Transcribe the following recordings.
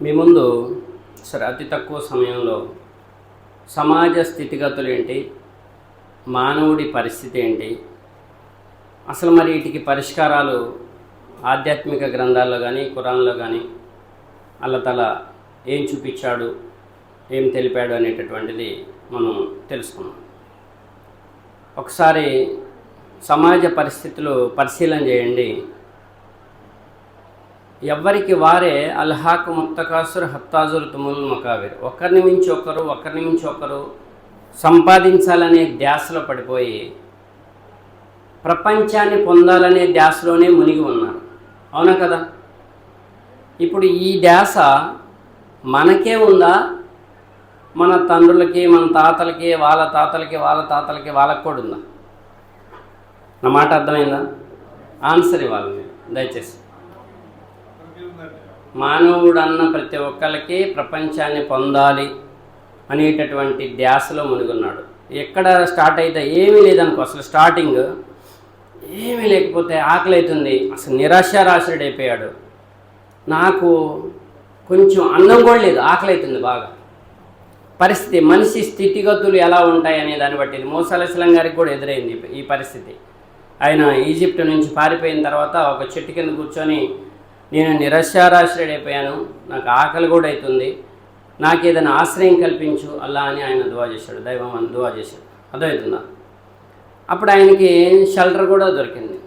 మీ ముందు సరే అతి తక్కువ సమయంలో సమాజ స్థితిగతులు ఏంటి? మానవుడి పరిస్థితి ఏంటి? అసలు మరి వీటికి పరిష్కారాలు ఆధ్యాత్మిక గ్రంథాల్లో కానీ కురాన్లో కానీ అల్లతల ఏం చూపించాడు ఏం తెలిపాడు అనేటటువంటిది మనం తెలుసుకున్నాం ఒకసారి సమాజ పరిస్థితులు పరిశీలన చేయండి. ఎవ్వరికి వారే అల్హాక్ ముత్తకాసుర్ హత్తాజుల్ తుముల్ మకావిర్. ఒకరిని మించి ఒకరు ఒకరిని మించి ఒకరు సంపాదించాలనే ధ్యాసలో పడిపోయి ప్రపంచాన్ని పొందాలనే ధ్యాసలోనే మునిగి ఉన్నారు. అవునా కదా? ఇప్పుడు ఈ ధ్యాస మనకే ఉందా? మన తండ్రులకి మన తాతలకి వాళ్ళ తాతలకి వాళ్ళ తాతలకి వాళ్ళకి కూడా ఉందా? నా మాట అర్థమైందా? ఆన్సర్ ఇవ్వాలి మీరు దయచేసి. మానవుడు అన్న ప్రతి ఒక్కరికి ప్రపంచాన్ని పొందాలి అనేటటువంటి ధ్యాసలో మునిగున్నాడు. ఎక్కడ స్టార్ట్ అయితే ఏమీ లేదనుకో అసలు స్టార్టింగ్ ఏమీ లేకపోతే ఆకలి అవుతుంది అసలు నిరాశారాశుడైపోయాడు. నాకు కొంచెం అన్నం కూడా లేదు ఆకలి అవుతుంది బాగా. పరిస్థితి మనిషి స్థితిగతులు ఎలా ఉంటాయి అనే దాన్ని బట్టి మోసలసలం గారికి కూడా ఎదురైంది ఈ పరిస్థితి. ఆయన ఈజిప్ట్ నుంచి పారిపోయిన తర్వాత ఒక చెట్టు కింద కూర్చొని నేను నిరశారాశ్రుడైపోయాను. నాకు ఆకలి కూడా అవుతుంది నాకు ఏదైనా ఆశ్రయం కల్పించు అలా అని ఆయన దువా చేశాడు. దైవం అని దువా చేశాడు. అర్థమవుతుందా? అప్పుడు ఆయనకి షెల్టర్ కూడా దొరికింది.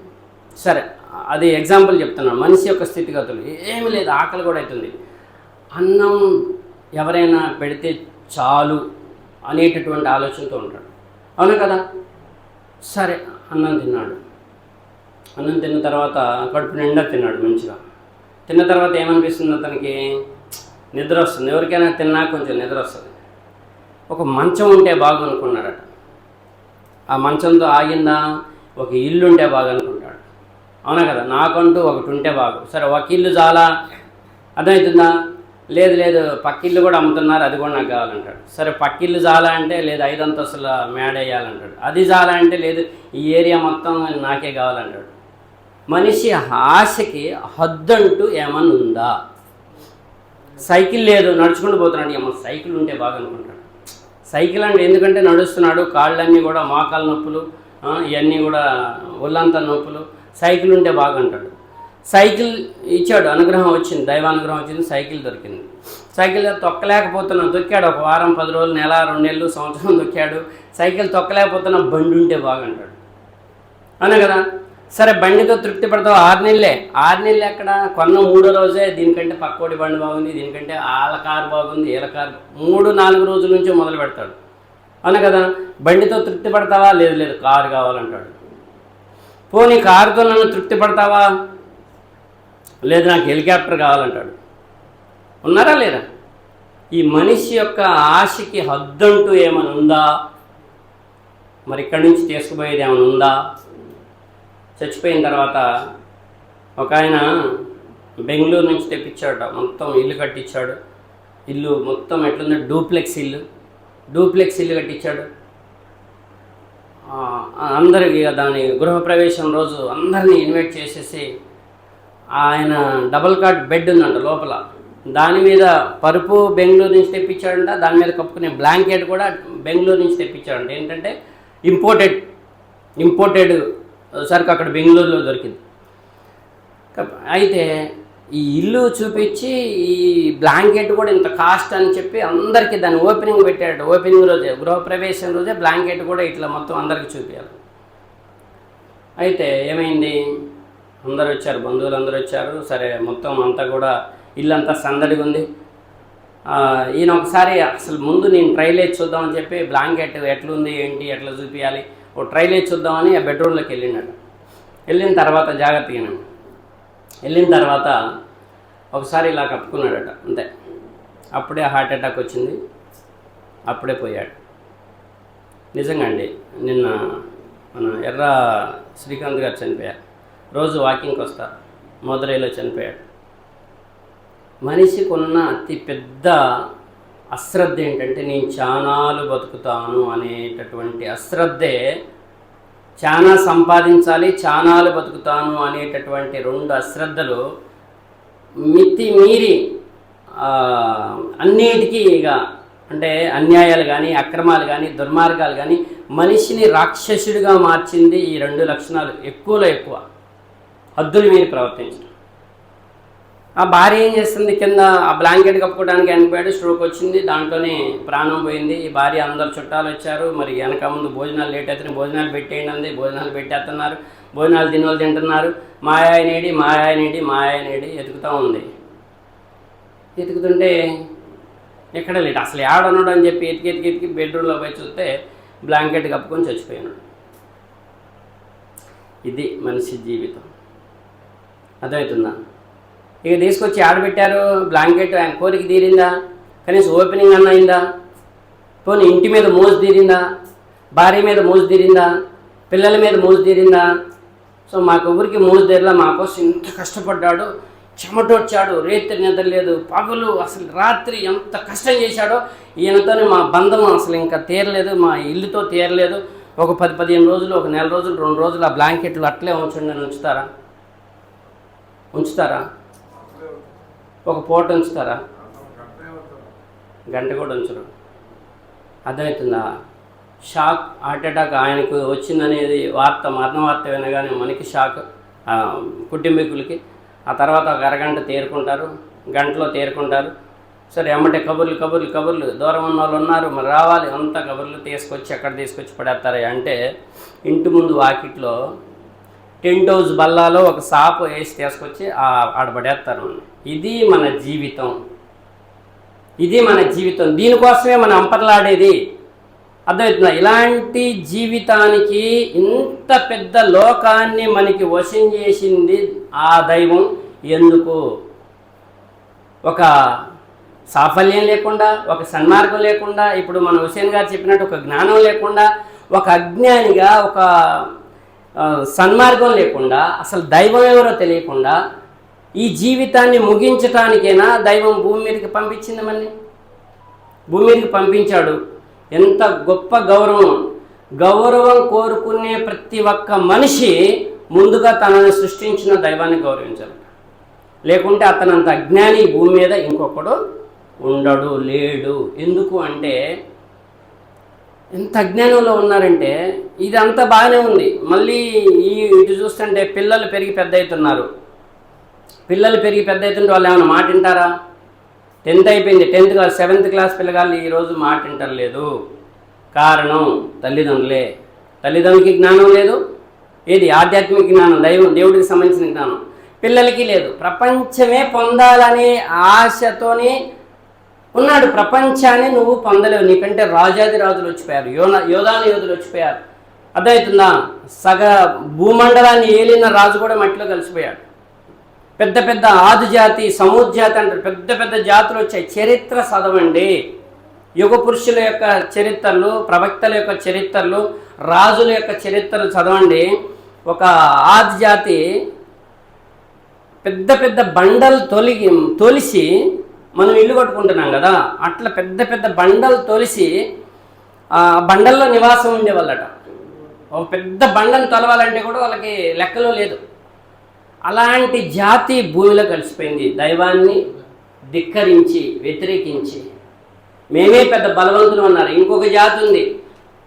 సరే అది ఎగ్జాంపుల్ చెప్తున్నాను. మనిషి యొక్క స్థితిగతులు. ఏమీ లేదు ఆకలి కూడా అవుతుంది అన్నం ఎవరైనా పెడితే చాలు అనేటటువంటి ఆలోచనతో ఉంటాడు. అవును కదా? సరే అన్నం తిన్నాడు. అన్నం తిన్న తర్వాత కడుపు నిండా తిన్నాడు మంచిగా. తిన్న తర్వాత ఏమనిపిస్తుంది అతనికి? నిద్ర వస్తుంది. ఎవరికైనా తిన్నా కొంచెం నిద్ర వస్తుంది. ఒక మంచం ఉంటే బాగనుకున్నాడట. ఆ మంచంతో ఆగిందా? ఒక ఇల్లు ఉంటే బాగనుకుంటాడు. అవునా కదా? నాకంటూ ఒకటి ఉంటే బాగు. సరే ఒక ఇల్లు చాలా అర్థమవుతుందా? లేదు లేదు పక్కిల్లు కూడా అమ్ముతున్నారు. అది కూడా నాకు కావాలంటాడు. సరే పక్కిల్లు చాలా అంటే లేదు ఐదు అంతస్తుల మేడ వేయాలంటాడు. అది చాలా అంటే లేదు ఈ ఏరియా మొత్తం నాకే కావాలంటాడు. మనిషి ఆశకి హద్దంటూ ఏమన్నా ఉందా? సైకిల్ లేదు నడుచుకుంటూ పోతున్నాడు ఏమో సైకిల్ ఉంటే బాగా అనుకుంటాడు. సైకిల్ అంటే ఎందుకంటే నడుస్తున్నాడు కాళ్ళన్నీ కూడా మోకాల నొప్పులు ఇవన్నీ కూడా ఒళ్ళంతా నొప్పులు సైకిల్ ఉంటే బాగా అంటాడు. సైకిల్ ఇచ్చాడు అనుగ్రహం వచ్చింది దైవానుగ్రహం వచ్చింది సైకిల్ దొరికింది. సైకిల్ తొక్కలేకపోతున్నా దొక్కాడు ఒక వారం పది రోజులు నెల రెండు నెలలు సంవత్సరం దొక్కాడు. సైకిల్ తొక్కలేకపోతున్నా బండి ఉంటే బాగా అంటాడు. అవునా కదా? సరే బండితో తృప్తి పడతావు. ఆరు నెలలే. ఆరు నెలలు ఎక్కడ కొన్న మూడో రోజే దీనికంటే పక్కోడి బండి బాగుంది దీనికంటే ఆల కారు బాగుంది ఈల కారు మూడు నాలుగు రోజుల నుంచి మొదలు పెడతాడు. అవును కదా? బండితో తృప్తి పడతావా? లేదు లేదు కారు కావాలంటాడు. పోనీ కారుతో నన్ను తృప్తి పడతావా? లేదు నాకు హెలికాప్టర్ కావాలంటాడు. ఉన్నారా లేరా ఈ మనిషి యొక్క ఆశకి హద్దంటూ ఏమైనా ఉందా? మరి ఇక్కడి నుంచి తీసుకుపోయేది ఏమైనా ఉందా? చచ్చిపోయిన తర్వాత ఒక ఆయన బెంగళూరు నుంచి తెప్పించాడు మొత్తం ఇల్లు కట్టించాడు. ఇల్లు మొత్తం ఎట్లుందో డూప్లెక్స్ ఇల్లు. డూప్లెక్స్ ఇల్లు కట్టించాడు. అందరికి ఇక దాని గృహప్రవేశం రోజు అందరినీ ఇన్వైట్ చేసేసి ఆయన డబల్ కాట్ బెడ్ ఉందంట లోపల. దాని మీద పరుపు బెంగళూరు నుంచి తెప్పించాడంట. దాని మీద కప్పుకునే బ్లాంకెట్ కూడా బెంగళూరు నుంచి తెప్పించాడంట. ఏంటంటే ఇంపోర్టెడ్ ఇంపోర్టెడ్ సరికి అక్కడ బెంగళూరులో దొరికింది. అయితే ఈ ఇల్లు చూపించి ఈ బ్లాంకెట్ కూడా ఇంత కాస్ట్ అని చెప్పి అందరికీ దాన్ని ఓపెనింగ్ పెట్టాడు ఓపెనింగ్ రోజే గృహప్రవేశం రోజే బ్లాంకెట్ కూడా ఇట్లా మొత్తం అందరికీ చూపించాలి అయితే ఏమైంది? అందరూ వచ్చారు బంధువులు అందరూ వచ్చారు. సరే మొత్తం అంతా కూడా ఇల్లంతా సందడిగా ఉంది. ఈయన ఒకసారి అసలు ముందు నేను ట్రైల్ వేసి చూద్దామని చెప్పి బ్లాంకెట్ ఎట్లుంది ఏంటి ఎట్లా చూపించాలి ఓ ట్రైల్ వేసి చూద్దామని ఆ బెడ్రూమ్లోకి వెళ్ళిండట. వెళ్ళిన తర్వాత జాగ్రత్తగా వెళ్ళిన తర్వాత ఒకసారి ఇలా కప్పుకున్నాడట అంతే. అప్పుడే హార్ట్ అటాక్ వచ్చింది. అప్పుడే పోయాడు. నిజంగా అండి నిన్న మన ఎర్ర శ్రీకాంత్ గారు చనిపోయారు. రోజు వాకింగ్కి వస్తారు మధురైలో చనిపోయాడు. మనిషికి ఉన్న అతి పెద్ద అశ్రద్ధ ఏంటంటే నేను చానాలు బతుకుతాను అనేటటువంటి అశ్రద్ధే చాలా సంపాదించాలి చానాలు బతుకుతాను అనేటటువంటి రెండు అశ్రద్ధలు మితి మీరి అన్నిటికీ ఇక అంటే అన్యాయాలు కానీ అక్రమాలు కానీ దుర్మార్గాలు కానీ మనిషిని రాక్షసుడిగా మార్చింది ఈ రెండు లక్షణాలు ఎక్కువలో ఎక్కువ. హద్దులు మీరు ప్రవర్తించడం. ఆ భార్య ఏం చేస్తుంది? కింద ఆ బ్లాంకెట్ కప్పుకోవడానికి వెనకపోయాడు స్ట్రోక్ వచ్చింది. దాంట్లోనే ప్రాణం పోయింది. ఈ భార్య అందరు చుట్టాలు వచ్చారు. మరి వెనక ముందు భోజనాలు లేట్ అవుతున్నాయి. భోజనాలు పెట్టేయండి అంది భోజనాలు పెట్టేస్తున్నారు. భోజనాలు తినే వాళ్ళు తింటున్నారు. మాయాయనేడి మాయాయనేడి మాయాయనేడి ఆయనేడి ఎతుకుతూ ఉంది. ఎతుకుతుంటే ఎక్కడ లేడు. అసలు ఏడన్నాడు అని చెప్పి ఎతికి ఎతికి ఎతికి బెడ్రూమ్లో పోయి చూస్తే బ్లాంకెట్ కప్పుకొని చచ్చిపోయినాడు ఇది మనిషి జీవితం. అర్థమవుతుందా? ఇక తీసుకొచ్చి ఆడబెట్టారు బ్లాంకెట్ ఆయన కోరిక తీరిందా? కనీసం ఓపెనింగ్ అన్న అయిందా? పోనీ ఇంటి మీద మోజు తీరిందా? భార్య మీద మోజు తీరిందా? పిల్లల మీద మోజు తీరిందా? సో మాకు ఊరికి మోజు తీరలా మా కోసం ఇంత కష్టపడ్డాడు చెమటొచ్చాడు రేత్రి నిద్ర లేదు పగలు అసలు రాత్రి ఎంత కష్టం చేశాడో ఈయనతోనే మా బంధం అసలు ఇంకా తీరలేదు మా ఇల్లుతో తీరలేదు. ఒక పది పదిహేను రోజులు ఒక నెల రోజులు రెండు రోజులు ఆ బ్లాంకెట్లు అట్లే ఉంచండి అని ఉంచుతారా? ఉంచుతారా? ఒక పూట ఉంచుతారా? గంట కూడా ఉంచరు. అర్థమవుతుందా? షాక్ హార్ట్ అటాక్ ఆయనకు వచ్చిందనేది వార్త మరణ వార్త వినగానే మనకి షాక్ కుటుంబీకులకి. ఆ తర్వాత ఒక అరగంట తేరుకుంటారు గంటలో తేరుకుంటారు. సరే ఎమ్మటే కబుర్లు కబుర్లు కబుర్లు. దూరం ఉన్న వాళ్ళు ఉన్నారు మరి రావాలి. అంత కబుర్లు తీసుకొచ్చి ఎక్కడ తీసుకొచ్చి పడేస్తారు? అంటే ఇంటి ముందు వాకిట్లో టెంట్ హౌస్ బల్లాలో ఒక సాపు వేసి తీసుకొచ్చి ఆడ పడేస్తారు. ఇది మన జీవితం. ఇది మన జీవితం. దీనికోసమే మనం అంపర్లాడేది అర్థమవుతుందా? ఇలాంటి జీవితానికి ఇంత పెద్ద లోకాన్ని మనకి వశం చేసింది ఆ దైవం. ఎందుకు? ఒక సాఫల్యం లేకుండా ఒక సన్మార్గం లేకుండా ఇప్పుడు మన హుసేన్ గారు చెప్పినట్టు ఒక జ్ఞానం లేకుండా ఒక అజ్ఞానిగా ఒక సన్మార్గం లేకుండా అసలు దైవం ఎవరో తెలియకుండా ఈ జీవితాన్ని ముగించటానికైనా దైవం భూమి మీదకి పంపించింది మళ్ళీ భూమి మీదకి పంపించాడు. ఎంత గొప్ప గౌరవం. గౌరవం కోరుకునే ప్రతి ఒక్క మనిషి ముందుగా తనని సృష్టించిన దైవాన్ని గౌరవించాలి. లేకుంటే అతనంత అజ్ఞాని భూమి మీద ఇంకొకడు ఉండడు లేడు. ఎందుకు అంటే ఎంత అజ్ఞానంలో ఉన్నారంటే ఇదంతా బాగానే ఉంది. మళ్ళీ ఈ ఇటు చూస్తుంటే పిల్లలు పెరిగి పెద్ద అవుతున్నారు. పిల్లలు పెరిగి పెద్ద అవుతుంటే వాళ్ళు ఏమైనా మాట వింటారా? టెన్త్ అయిపోయింది. టెన్త్ కాదు సెవెంత్ క్లాస్ పిల్లగాళ్ళు ఈరోజు మాట వింటలేదు కారణం తల్లిదండ్రులే. తల్లిదండ్రులకి జ్ఞానం లేదు. ఏది? ఆధ్యాత్మిక జ్ఞానం దైవం దేవుడికి సంబంధించిన జ్ఞానం. పిల్లలకి లేదు. ప్రపంచమే పొందాలనే ఆశతోనే ఉన్నాడు. ప్రపంచాన్ని నువ్వు పొందలేవు. నీకంటే రాజాది రాజులు వచ్చిపోయారు. యోన యోధాను యోధులు వచ్చిపోయారు. అర్థమవుతుందా? సగ భూమండలాన్ని ఏలిన రాజు కూడా మట్టిలో కలిసిపోయాడు. పెద్ద పెద్ద ఆది జాతి జాతి అంటారు. పెద్ద పెద్ద జాతులు వచ్చాయి. చరిత్ర చదవండి. యుగ పురుషుల యొక్క చరిత్రలు ప్రవక్తల యొక్క చరిత్రలు రాజుల యొక్క చరిత్రలు చదవండి. ఒక ఆది జాతి పెద్ద పెద్ద బండలు తొలిగి తొలిసి మనం ఇల్లు కట్టుకుంటున్నాం కదా. అట్లా పెద్ద పెద్ద బండలు తొలిసి ఆ బండల్లో నివాసం ఉండేవాళ్ళట. ఒక పెద్ద బండను తొలవాలంటే కూడా వాళ్ళకి లెక్కలో లేదు. అలాంటి జాతి భూమిలో కలిసిపోయింది. దైవాన్ని ధిక్కరించి వ్యతిరేకించి. మేమే పెద్ద బలవంతులు ఉన్నారు ఇంకొక జాతి ఉంది.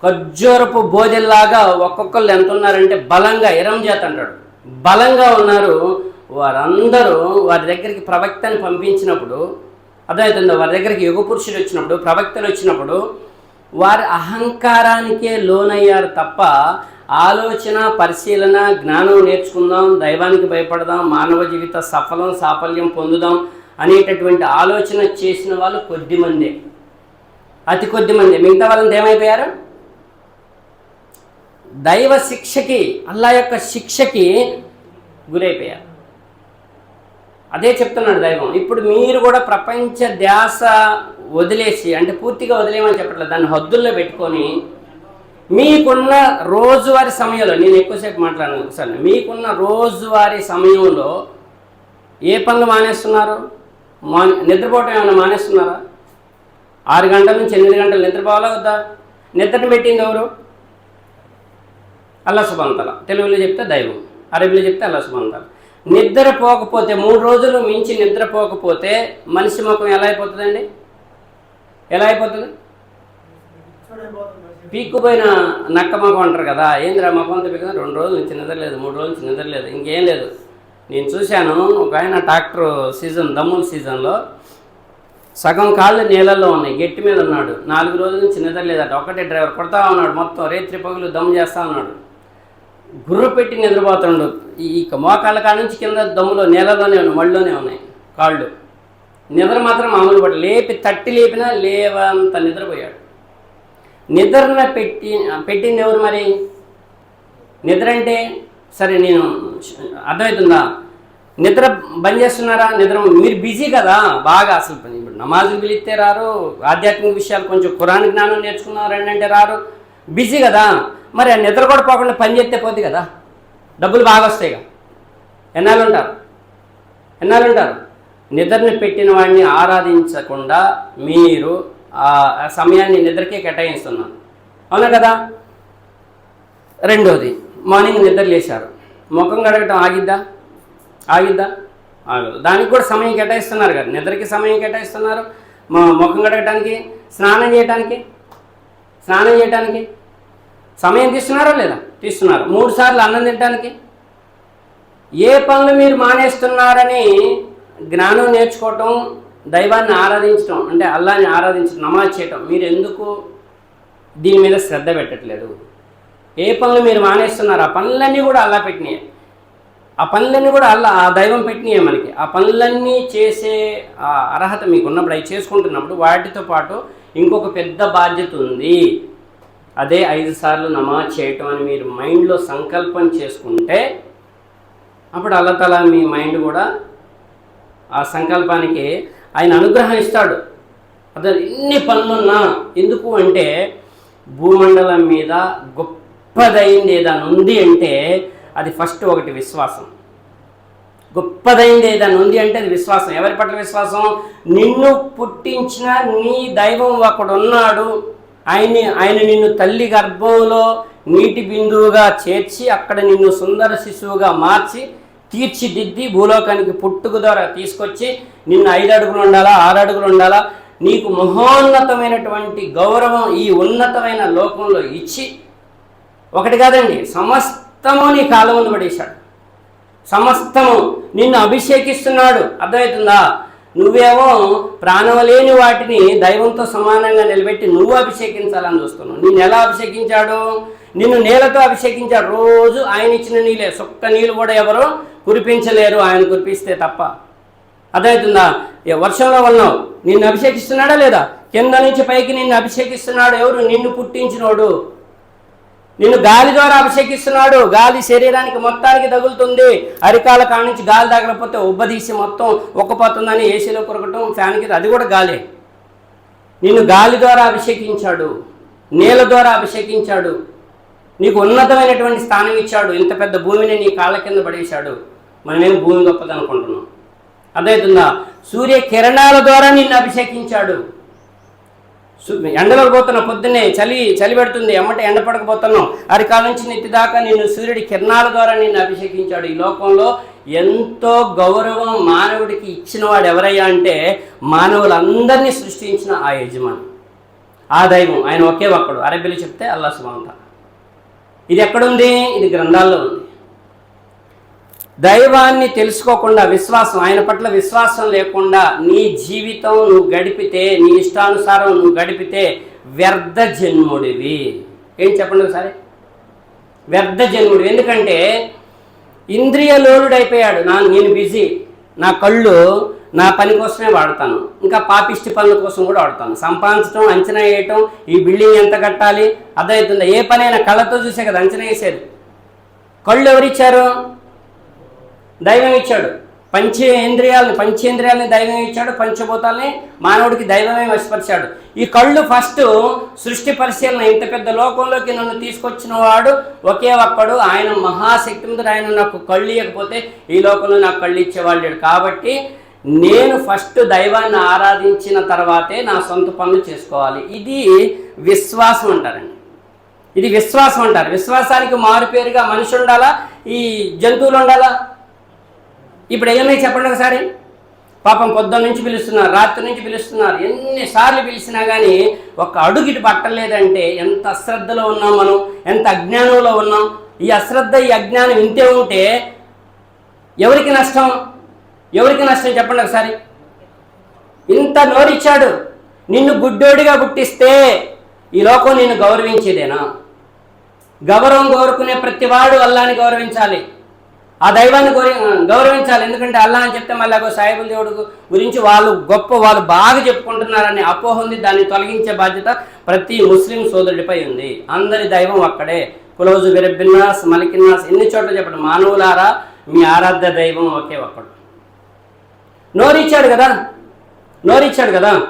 ఖర్జూరపు బోధెల్లాగా ఒక్కొక్కళ్ళు ఎంత ఉన్నారంటే బలంగా ఇరం జాతి అంటాడు. బలంగా ఉన్నారు. వారందరూ వారి దగ్గరికి ప్రవక్తని పంపించినప్పుడు అర్థమవుతుందో వారి దగ్గరికి యుగ పురుషులు వచ్చినప్పుడు ప్రవక్తలు వచ్చినప్పుడు వారి అహంకారానికే లోనయ్యారు తప్ప ఆలోచన పరిశీలన జ్ఞానం నేర్చుకుందాం దైవానికి భయపడదాం మానవ జీవిత సఫలం సాఫల్యం పొందుదాం అనేటటువంటి ఆలోచన చేసిన వాళ్ళు కొద్ది మందే. అతి కొద్ది మంది. మిగతా వాళ్ళంతా ఏమైపోయారు? దైవ శిక్షకి అల్లా యొక్క శిక్షకి గురైపోయారు. అదే చెప్తున్నాడు దైవం. ఇప్పుడు మీరు కూడా ప్రపంచ ధ్యాస వదిలేసి అంటే పూర్తిగా వదిలేయమని చెప్పట్లేదు. దాన్ని హద్దుల్లో పెట్టుకొని మీకున్న రోజువారీ సమయంలో నేను ఎక్కువసేపు మాట్లాడను ఒకసారి మీకున్న రోజువారీ సమయంలో ఏ పనులు మానేస్తున్నారు? మా నిద్రపోవటం ఏమైనా మానేస్తున్నారా? ఆరు గంటల నుంచి ఎనిమిది గంటలు నిద్రపోవాలా వద్దా? నిద్రను పెట్టింది ఎవరు? అల్లా సుబంతల తెలుగులో చెప్తే దైవం అరబీలో చెప్తే అల్లా సుబంతల నిద్రపోకపోతే మూడు రోజులు మించి నిద్రపోకపోతే మనిషి ముఖం ఎలా అయిపోతుందండి? ఎలా అయిపోతుంది? పీక్కుపోయిన నక్క ముఖం అంటారు కదా ఏందిరా ముఖం అంతా రెండు రోజులు నుంచి నిద్రలేదు మూడు రోజుల నుంచి నిద్రలేదు ఇంకేం లేదు. నేను చూశాను ఒక ఆయన ట్రాక్టర్ సీజన్ దమ్ముల సీజన్లో సగం కాళ్ళు నీళ్ళల్లో ఉన్నాయి గట్టి మీద ఉన్నాడు. నాలుగు రోజుల నుంచి నిద్రలేదట ఒకటే డ్రైవర్ కొడతా ఉన్నాడు మొత్తం రేత్రి పగులు దమ్ చేస్తా ఉన్నాడు. గుర్రు పెట్టి నిద్రపోతుండు. ఈ మోకాళ్ళ కాడ నుంచి కింద దమ్ములో నీళ్ళలోనే ఉన్నాయి మళ్ళీలోనే ఉన్నాయి కాళ్ళు. నిద్ర మాత్రం మామూలు పట్ల లేపి తట్టి లేపినా లేవంత నిద్రపోయాడు. నిద్రన పెట్టి పెట్టింది ఎవరు మరి? నిద్ర అంటే సరే నేను అర్థమవుతుందా? నిద్ర బంద్ చేస్తున్నారా? నిద్ర మీరు బిజీ కదా బాగా అసలు పని. ఇప్పుడు నమాజులు పిలిస్తే రారు ఆధ్యాత్మిక విషయాలు కొంచెం కురాన్ జ్ఞానం నేర్చుకున్నారు అంటే రారు. బిజీ కదా మరి ఆ నిద్ర కూడా పోకుండా పని చేస్తే పోద్ది కదా. డబ్బులు బాగా వస్తాయిగా ఎన్నాళ్ళు ఉంటారు? ఎన్నాళ్ళు ఉంటారు? నిద్రని పెట్టిన వాడిని ఆరాధించకుండా మీరు సమయాన్ని నిద్రకే కేటాయిస్తున్నాను. అవునా కదా? రెండోది మార్నింగ్ నిద్ర లేచారు. ముఖం కడగటం ఆగిద్దా? ఆగిద్దా? ఆగదు. దానికి కూడా సమయం కేటాయిస్తున్నారు కదా. నిద్రకి సమయం కేటాయిస్తున్నారు. మా ముఖం కడగటానికి స్నానం చేయటానికి? స్నానం చేయటానికి? సమయం తీస్తున్నారా లేదా? తీస్తున్నారు. మూడు సార్లు అన్నం తినడానికి ఏ పనులు మీరు మానేస్తున్నారని జ్ఞానం నేర్చుకోవటం దైవాన్ని ఆరాధించటం అంటే అల్లాని ఆరాధించడం నమాజ్ చేయటం మీరు ఎందుకు దీని మీద శ్రద్ధ పెట్టట్లేదు? ఏ పనులు మీరు మానేస్తున్నారు ఆ పనులన్నీ కూడా అల్లా పెట్టినాయి. ఆ పనులన్నీ కూడా అల్లా ఆ దైవం పెట్టినాయి మనకి. ఆ పనులన్నీ చేసే ఆ అర్హత మీకు ఉన్నప్పుడు అవి చేసుకుంటున్నప్పుడు వాటితో పాటు ఇంకొక పెద్ద బాధ్యత ఉంది. అదే ఐదు సార్లు నమాజ్ చేయటం అని మీరు మైండ్లో సంకల్పం చేసుకుంటే అప్పుడు అల్లతల మీ మైండ్ కూడా ఆ సంకల్పానికి ఆయన అనుగ్రహం ఇస్తాడు. అదే ఎన్ని పనులున్నా ఎందుకు అంటే భూమండలం మీద గొప్పదైంది ఏదైనా ఉంది అంటే అది ఫస్ట్ ఒకటి విశ్వాసం. గొప్పదైంది ఏదైనా ఉంది అంటే అది విశ్వాసం. ఎవరి పట్ల విశ్వాసం? నిన్ను పుట్టించిన నీ దైవం ఒకడు ఉన్నాడు. ఆయన్ని ఆయన నిన్ను తల్లి గర్భంలో నీటి బిందువుగా చేర్చి అక్కడ నిన్ను సుందర శిశువుగా మార్చి తీర్చిదిద్ది భూలోకానికి పుట్టుకు ద్వారా తీసుకొచ్చి నిన్ను ఐదు అడుగులు ఉండాలా ఆరు అడుగులు ఉండాలా? నీకు మహోన్నతమైనటువంటి గౌరవం ఈ ఉన్నతమైన లోకంలో ఇచ్చి ఒకటి కాదండి సమస్తము నీ కాలమును పడేశాడు. సమస్తము నిన్ను అభిషేకిస్తున్నాడు. అర్థమవుతుందా? నువ్వేమో ప్రాణం లేని వాటిని దైవంతో సమానంగా నిలబెట్టి నువ్వు అభిషేకించాలని చూస్తున్నావు. నిన్ను ఎలా అభిషేకించాడు? నిన్ను నీళ్ళతో అభిషేకించాడు రోజు ఆయన ఇచ్చిన నీళ్ళే. సొక్క నీళ్ళు కూడా ఎవరు కురిపించలేరు. ఆయన కురిపిస్తే తప్ప. అదైతుందా వర్షంలో ఉన్నావు? నిన్ను అభిషేకిస్తున్నాడా లేదా? కింద నుంచి పైకి నిన్ను అభిషేకిస్తున్నాడు ఎవరు? నిన్ను పుట్టించినోడు. నిన్ను గాలి ద్వారా అభిషేకిస్తున్నాడు. గాలి శరీరానికి మొత్తానికి తగులుతుంది. అరికాల కాడ నుంచి గాలి తగలకపోతే ఉబ్బదీసి మొత్తం ఒక్కపోతుందని ఏసీలో కొరకటం ఫ్యాన్కి అది కూడా గాలే. నిన్ను గాలి ద్వారా అభిషేకించాడు. నీళ్ళ ద్వారా అభిషేకించాడు. నీకు ఉన్నతమైనటువంటి స్థానం ఇచ్చాడు. ఇంత పెద్ద భూమిని నీ కాళ్ళ కింద పడేశాడు. మనమేం భూమి గొప్పది అనుకుంటున్నాం అర్థమవుతుందా? సూర్య కిరణాల ద్వారా నిన్ను అభిషేకించాడు. ఎండలో పోతున్న పొద్దున్నే చలి చలి పెడుతుంది. ఎమ్మటే ఎండ పడకపోతున్నాం. అరికాల నుంచి నెత్తి దాకా నిన్ను సూర్యుడి కిరణాల ద్వారా నిన్ను అభిషేకించాడు. ఈ లోకంలో ఎంతో గౌరవం మానవుడికి ఇచ్చిన వాడు ఎవరయ్యా అంటే మానవులందరినీ సృష్టించిన ఆ యజమాని. ఆ దైవం. ఆయన ఒకే ఒక్కడు. అరబిలు చెప్తే అల్లా సుమంతా ఇది ఎక్కడుంది? ఇది గ్రంథాల్లో ఉంది. దైవాన్ని తెలుసుకోకుండా విశ్వాసం ఆయన పట్ల విశ్వాసం లేకుండా నీ జీవితం నువ్వు గడిపితే నీ ఇష్టానుసారం నువ్వు గడిపితే వ్యర్థ జన్ముడివి. ఏం చెప్పండి ఒకసారి? వ్యర్థ జన్ముడు ఎందుకంటే ఇంద్రియ లోలుడైపోయాడు. నా నేను బిజీ. నా కళ్ళు నా పని కోసమే వాడతాను. ఇంకా పాపిష్టి పనుల కోసం కూడా వాడతాను. సంపాదించడం అంచనా వేయటం ఈ బిల్డింగ్ ఎంత కట్టాలి అర్థమవుతుందా? ఏ పనైనా కళ్ళతో చూసే కదా అంచనా వేసేది. కళ్ళు ఎవరిచ్చారు? దైవం ఇచ్చాడు. పంచేంద్రియాలని పంచేంద్రియాలని దైవం ఇచ్చాడు పంచభూతాలని మానవుడికి దైవమే వశపరిచాడు. ఈ కళ్ళు ఫస్ట్ సృష్టి పరిశీలన ఇంత పెద్ద లోకంలోకి నన్ను తీసుకొచ్చిన వాడు ఒకే ఒక్కడు. ఆయన మహాశక్తివంతుడు ఆయన నాకు కళ్ళు ఇవ్వకపోతే ఈ లోకంలో నాకు కళ్ళు ఇచ్చేవాళ్ళు కాబట్టి నేను ఫస్ట్ దైవాన్ని ఆరాధించిన తర్వాతే నా సొంత పనులు చేసుకోవాలి. ఇది విశ్వాసం అంటారండి. ఇది విశ్వాసం అంటారు. విశ్వాసానికి మారు పేరుగా మనిషి ఉండాలా? ఈ జంతువులు ఉండాలా? ఇప్పుడు ఏమైనా చెప్పండి ఒకసారి. పాపం పొద్దున్న నుంచి పిలుస్తున్నారు రాత్రి నుంచి పిలుస్తున్నారు. ఎన్నిసార్లు పిలిచినా కానీ ఒక అడుగు ఇటు పట్టలేదంటే ఎంత అశ్రద్ధలో ఉన్నాం మనం? ఎంత అజ్ఞానంలో ఉన్నాం? ఈ అశ్రద్ధ ఈ అజ్ఞానం ఇంతే ఉంటే ఎవరికి నష్టం? ఎవరికి నష్టం చెప్పండి ఒకసారి? ఇంత నోరిచ్చాడు. నిన్ను గుడ్డోడిగా పుట్టిస్తే ఈ లోకం నిన్ను గౌరవించేదేనా? గౌరవం కోరుకునే ప్రతివాడు అల్లాని గౌరవించాలి. ఆ దైవాన్ని గౌరవ గౌరవించాలి. ఎందుకంటే అల్లా అని చెప్తే మళ్ళీ అగో సాయిబుల్ దేవుడు గురించి వాళ్ళు గొప్ప వాళ్ళు బాగా చెప్పుకుంటున్నారని అపోహ ఉంది. దాన్ని తొలగించే బాధ్యత ప్రతి ముస్లిం సోదరుడిపై ఉంది. అందరి దైవం అక్కడే. కులోజు విరబ్బిన్నాస్ మలికిన్నాస్ ఎన్ని చోట్ల చెప్పండి. మానవులారా మీ ఆరాధ్య దైవం ఒకే ఒక్కడు. నోరిచ్చాడు కదా? నోరిచ్చాడు కదా?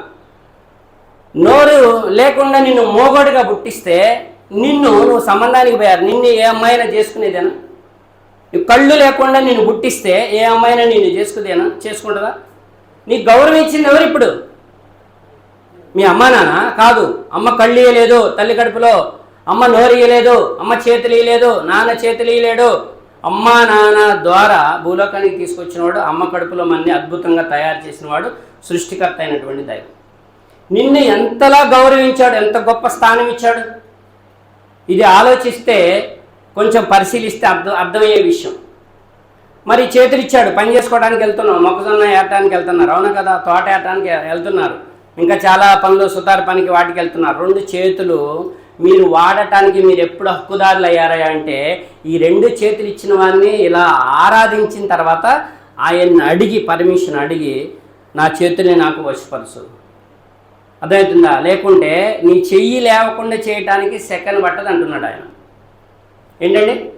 నోరు లేకుండా నిన్ను మోగోడుగా పుట్టిస్తే నిన్ను నువ్వు సంబంధానికి పోయారు. నిన్ను ఏ అమ్మాయినా చేసుకునేదేనా? నువ్వు కళ్ళు లేకుండా నేను పుట్టిస్తే ఏ అమ్మాయినా నేను చేసుకుదేనా చేసుకుంటుందా? నీకు గౌరవం ఇచ్చింది ఎవరు ఇప్పుడు? మీ అమ్మ నాన్న కాదు. అమ్మ కళ్ళు ఇయ్యలేదు తల్లి కడుపులో. అమ్మ నోరు ఇయ్యలేదు. అమ్మ చేతులు ఇయ్యలేదు. నాన్న చేతులు ఇయ్యలేడు. అమ్మా నాన్న ద్వారా భూలోకానికి తీసుకొచ్చినవాడు అమ్మ కడుపులో మన్ని అద్భుతంగా తయారు చేసినవాడు సృష్టికర్త అయినటువంటి దైవం. నిన్ను ఎంతలా గౌరవించాడు ఎంత గొప్ప స్థానం ఇచ్చాడు? ఇది ఆలోచిస్తే కొంచెం పరిశీలిస్తే అర్థం అర్థమయ్యే విషయం. మరి చేతులు ఇచ్చాడు పని చేసుకోవడానికి వెళ్తున్నాం మొక్కజొన్న ఏటానికి వెళ్తున్నారు అవును కదా తోట ఏటానికి వెళ్తున్నారు ఇంకా చాలా పనులు సుతారు పనికి వాటికి వెళ్తున్నారు. రెండు చేతులు మీరు వాడటానికి మీరు ఎప్పుడు హక్కుదారులు అయ్యారా అంటే ఈ రెండు చేతులు ఇచ్చిన వారిని ఇలా ఆరాధించిన తర్వాత ఆయన్ని అడిగి పర్మిషన్ అడిగి నా చేతుల్ని నాకు వశపరచు. అర్థమవుతుందా? లేకుంటే నీ చెయ్యి లేవకుండా చేయటానికి సెకండ్ పట్టదు అంటున్నాడు ఆయన. ఏంటండి?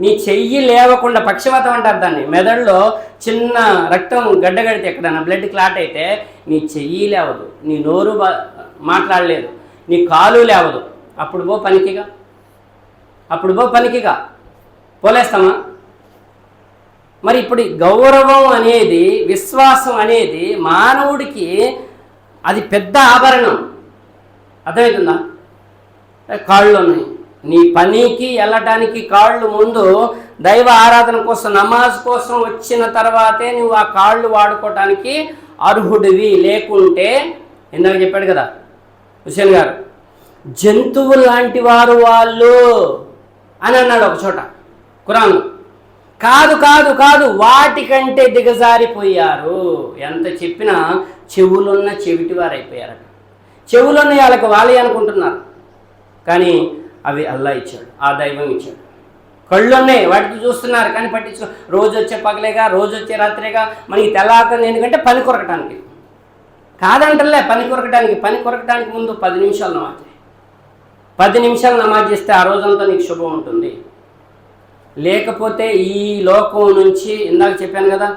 నీ చెయ్యి లేవకుండా పక్షవాతం అంటారు దాన్ని. మెదడులో చిన్న రక్తం గడ్డగడితే ఎక్కడన్నా బ్లడ్ క్లాట్ అయితే నీ చెయ్యి లేవదు. నీ నోరు మాట్లాడలేదు. నీ కాలు లేవదు. అప్పుడు పో పనికిగా అప్పుడు పో పనికిగా పోలేస్తామా? మరి ఇప్పుడు గౌరవం అనేది విశ్వాసం అనేది మానవుడికి అది పెద్ద ఆభరణం. అర్థమవుతుందా? కాళ్ళు ఉన్నాయి నీ పనికి వెళ్ళటానికి కాళ్ళు ముందు దైవ ఆరాధన కోసం నమాజ్ కోసం వచ్చిన తర్వాతే నువ్వు ఆ కాళ్ళు వాడుకోవటానికి అర్హుడివి. లేకుంటే ఇందాక చెప్పాడు కదా హుసేన్ గారు జంతువు లాంటి వారు వాళ్ళు అని అన్నాడు ఒక చోట కురాన్ కాదు కాదు కాదు వాటికంటే దిగజారిపోయారు. ఎంత చెప్పినా చెవులున్న చెవిటి వారు అయిపోయారట చెవులున్న వాళ్ళకి వాళ్ళే అనుకుంటున్నారు. కానీ అవి అల్లా ఇచ్చాడు ఆ దైవం ఇచ్చాడు. కళ్ళు ఉన్నాయి వాటికి చూస్తున్నారు కానీ పట్టించు రోజు వచ్చే పగలేగా రోజు వచ్చే రాత్రిగా మనకి తెల్లారుతుంది ఎందుకంటే పని కొరకటానికి. కాదంటలే పని కొరకటానికి పని కొరకటానికి ముందు పది నిమిషాలు నమాజ్ పది నిమిషాలు నమాజ్ చేస్తే ఆ రోజంతా నీకు శుభం ఉంటుంది. లేకపోతే ఈ లోకం నుంచి ఇందాక చెప్పాను కదా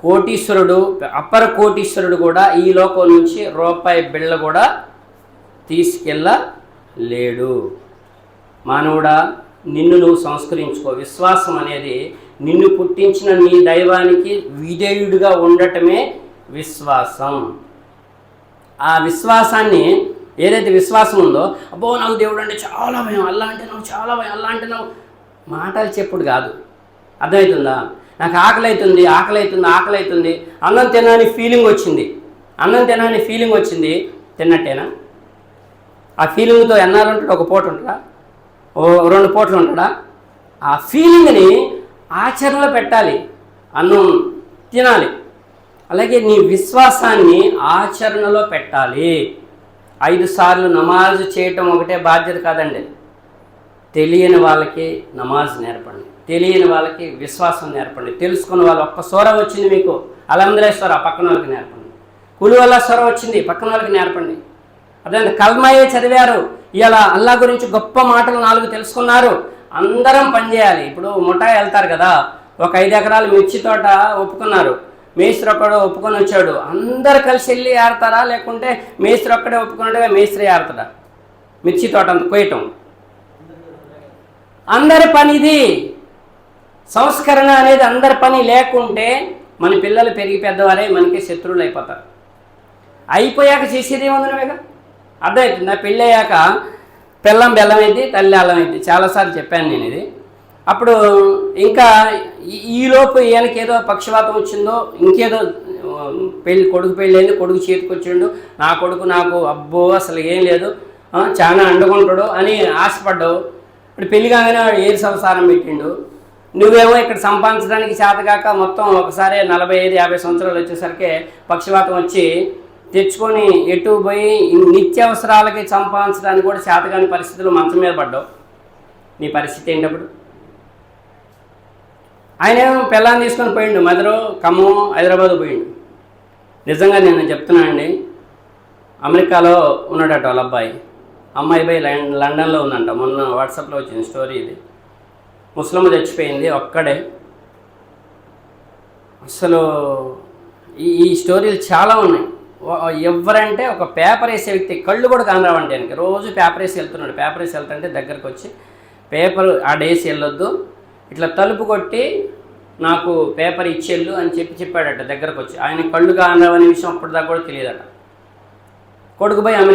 కోటీశ్వరుడు అప్పర కోటీశ్వరుడు కూడా ఈ లోకం నుంచి రూపాయి బిళ్ళ కూడా తీసుకెళ్ళలేడు. మానవుడా నిన్ను నువ్వు సంస్కరించుకో. విశ్వాసం అనేది నిన్ను పుట్టించిన నీ దైవానికి విధేయుడిగా ఉండటమే విశ్వాసం. ఆ విశ్వాసాన్ని ఏదైతే విశ్వాసం ఉందో అబ్బో నాకు దేవుడు అంటే చాలా భయం అల్లా అంటే నాకు చాలా భయం అల్లా అంటే నాకు మాటలు చెప్పుడు కాదు. అర్థమవుతుందా నాకు ఆకలి అవుతుంది ఆకలి అవుతుంది ఆకలి అవుతుంది అన్నం తినని ఫీలింగ్ వచ్చింది. అన్నం తినని ఫీలింగ్ వచ్చింది. తిన్నట్టేనా? ఆ ఫీలింగ్తో ఎన్నాళ్ళు ఉంటాడు? ఒక పూట ఉంటాడా? ఓ రెండు పూటలు ఉంటాడా? ఆ ఫీలింగ్ని ఆచరణలో పెట్టాలి. అన్నం తినాలి. అలాగే నీ విశ్వాసాన్ని ఆచరణలో పెట్టాలి. ఐదు సార్లు నమాజ్ చేయటం ఒకటే బాధ్యత కాదండి. తెలియని వాళ్ళకి నమాజ్ నేర్పండి. తెలియని వాళ్ళకి విశ్వాసం నేర్పండి. తెలుసుకున్న వాళ్ళు ఒక్క స్వరం వచ్చింది మీకు అలందరే స్వర పక్కన వాళ్ళకి నేర్పండి. కులు వల్ల స్వర వచ్చింది పక్కన వాళ్ళకి నేర్పండి. అదే కల్మాయే చదివారు ఇలా అల్లా గురించి గొప్ప మాటలు నాలుగు తెలుసుకున్నారు. అందరం పనిచేయాలి. ఇప్పుడు ముఠా వెళ్తారు కదా ఒక ఐదు ఎకరాలు మిర్చి తోట ఒప్పుకున్నారు. మేస్త్రి ఒక్కడు ఒప్పుకొని వచ్చాడు. అందరు కలిసి వెళ్ళి ఆడతారా? లేకుంటే మేస్త్రి ఒక్కడే ఒప్పుకున్నట్టుగా మేస్త్రి ఆడతాడా? మిర్చి తోట కొయ్యటం. అందరి పని ఇది సంస్కరణ అనేది అందరి పని లేకుంటే మన పిల్లలు పెరిగి పెద్దవారే మనకి శత్రువులు అయిపోతారు. అయిపోయాక చేసేది ఏముందనవేగా అర్థమవుతుంది పెళ్ళి అయ్యాక పిల్లం బెల్లం అయింది తల్లి అల్లం అయింది చాలాసార్లు చెప్పాను నేను ఇది. అప్పుడు ఇంకా ఈ- ఈలోపు ఈయనకి ఏదో పక్షవాతం వచ్చిందో ఇంకేదో పెళ్ళి కొడుకు పెళ్ళి కొడుకు చేతికి వచ్చిండు నా కొడుకు నాకు అబ్బో అసలు ఏం లేదు చాలా అండగుంటాడు అని ఆశపడ్డావు. ఇప్పుడు పెళ్ళి కాగానే వాడు ఏరు సంసారం పెట్టిండు. నువ్వేమో ఇక్కడ సంపాదించడానికి చేతగాక మొత్తం ఒకసారి నలభై ఐదు యాభై సంవత్సరాలు వచ్చేసరికి పక్షవాతం వచ్చి తెచ్చుకొని ఎటు పోయి నిత్యావసరాలకి సంపాదించడానికి కూడా చేతగాని పరిస్థితులు మంచం మీద పడ్డావు. నీ పరిస్థితి ఏంటప్పుడు ఆయన ఏమో పిల్లాన్ని తీసుకొని పోయిండు మధుర ఖమ్మం హైదరాబాద్ పోయిండు. నిజంగా నేను చెప్తున్నానండి అమెరికాలో ఉన్నాడట వాళ్ళ అబ్బాయి. అమ్మాయి పోయి లండన్లో ఉందంట. మొన్న వాట్సాప్లో వచ్చింది స్టోరీ ఇది. ముస్లిం చచ్చిపోయింది ఒక్కడే. అసలు ఈ ఈ స్టోరీలు చాలా ఉన్నాయి. ఎవరంటే ఒక పేపర్ వేసే వ్యక్తి కళ్ళు కూడా కానరావంటే ఆయనకి. రోజు పేపర్ వేసి వెళ్తున్నాడు. పేపర్ వేసి వెళ్తుంటే దగ్గరకు వచ్చి పేపర్ ఆడేసి వెళ్ళొద్దు. ఇట్లా తలుపు కొట్టి నాకు పేపర్ ఇచ్చేళ్ళు అని చెప్పి చెప్పాడట దగ్గరకు వచ్చి ఆయన కళ్ళు కానరావనే విషయం అప్పటిదాకా కూడా తెలియదట. కొడుకు పోయి ఆమె